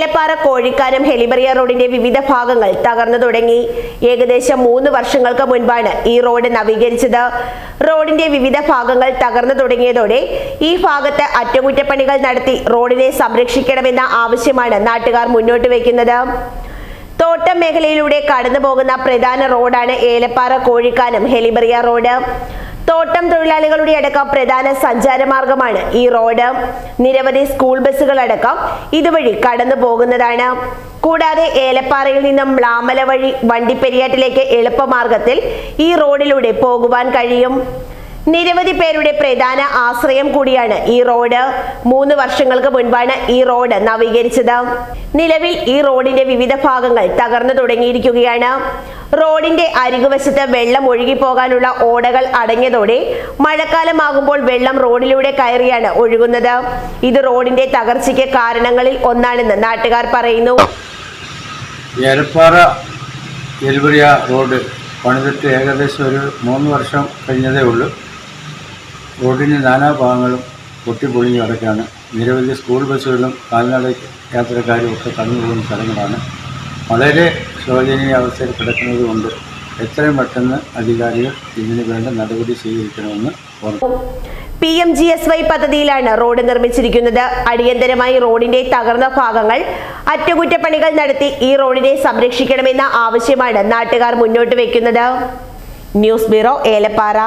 ഏലപ്പാറ കോഴിക്കാനം ഹെലിബറിയ റോഡിന്റെ വിവിധ ഭാഗങ്ങൾ തകർന്നു തുടങ്ങി. ഏകദേശം മൂന്ന് വർഷങ്ങൾക്ക് മുൻപാണ് ഈ റോഡ് നവീകരിച്ചത്. റോഡിന്റെ വിവിധ ഭാഗങ്ങൾ തകർന്നു തുടങ്ങിയതോടെ ഈ ഭാഗത്ത് അറ്റകുറ്റപ്പണികൾ നടത്തി റോഡിനെ സംരക്ഷിക്കണമെന്ന ആവശ്യമാണ് നാട്ടുകാർ മുന്നോട്ട് വയ്ക്കുന്നത്. തോട്ടം മേഖലയിലൂടെ കടന്നു പോകുന്ന പ്രധാന റോഡാണ് ഏലപ്പാറ കോഴിക്കാനം ഹെലിബറിയ റോഡ്. തോട്ടം തൊഴിലാളികളുടെ അടക്കം പ്രധാന സഞ്ചാരമാർഗമാണ് ഈ റോഡ്. നിരവധി സ്കൂൾ ബസ്സുകൾ അടക്കം ഇതുവഴി കടന്നു പോകുന്നതാണ്. കൂടാതെ ഏലപ്പാറയിൽ നിന്നും മ്ലാമല വഴി വണ്ടിപ്പെരിയാറ്റിലേക്ക് എളുപ്പമാർഗത്തിൽ ഈ റോഡിലൂടെ പോകുവാൻ കഴിയും. നിരവധി പേരുടെ പ്രധാന ആശ്രയം കൂടിയാണ് ഈ റോഡ്. മൂന്ന് വർഷങ്ങൾക്ക് മുൻപാണ് ഈ റോഡ് നവീകരിച്ചത്. നിലവിൽ ഈ റോഡിന്റെ വിവിധ ഭാഗങ്ങൾ തകർന്നു തുടങ്ങിയിരിക്കുകയാണ്. റോഡിന്റെ അരികുവശത്ത് വെള്ളം ഒഴുകിപ്പോകാനുള്ള ഓടകൾ അടങ്ങിയതോടെ മഴക്കാലമാകുമ്പോൾ വെള്ളം റോഡിലൂടെ കയറിയാണ് ഒഴുകുന്നത്. ഇത് റോഡിന്റെ തകർച്ചയ്ക്ക് കാരണങ്ങളിൽ ഒന്നാണെന്ന് നാട്ടുകാർ പറയുന്നു. റോഡ് പണിതിട്ട് ഏകദേശം ഒരു മൂന്ന് വർഷം കഴിഞ്ഞതേ ഉള്ളൂ. റോഡിന്റെ നാനാഭാഗങ്ങളും പൊട്ടിപ്പൊളിഞ്ഞു കിടക്കുകയാണ്. നിരവധി സ്കൂൾ ബസ്സുകളും കാൽനട യാത്രക്കാരും ഒക്കെ കടന്നു പോകുന്ന സ്ഥലങ്ങളാണ്. വളരെ ശോചനീയ അവസ്ഥയിൽ കിടക്കുന്നത് കൊണ്ട് എത്രയും പെട്ടെന്ന് അധികാരികൾ ഇതിനു വേണ്ട നടപടി സ്വീകരിക്കണമെന്ന് P M G S Y പദ്ധതിയിലാണ് road നിർമ്മിച്ചിരിക്കുന്നത്. അടിയന്തരമായി റോഡിന്റെ തകർന്ന ഭാഗങ്ങൾ അറ്റകുറ്റപ്പണികൾ നടത്തി ഈ റോഡിനെ സംരക്ഷിക്കണമെന്ന ആവശ്യമാണ് നാട്ടുകാർ മുന്നോട്ട് വയ്ക്കുന്നത് ന്യൂസ് ബ്യൂറോ ഏലപ്പാറ.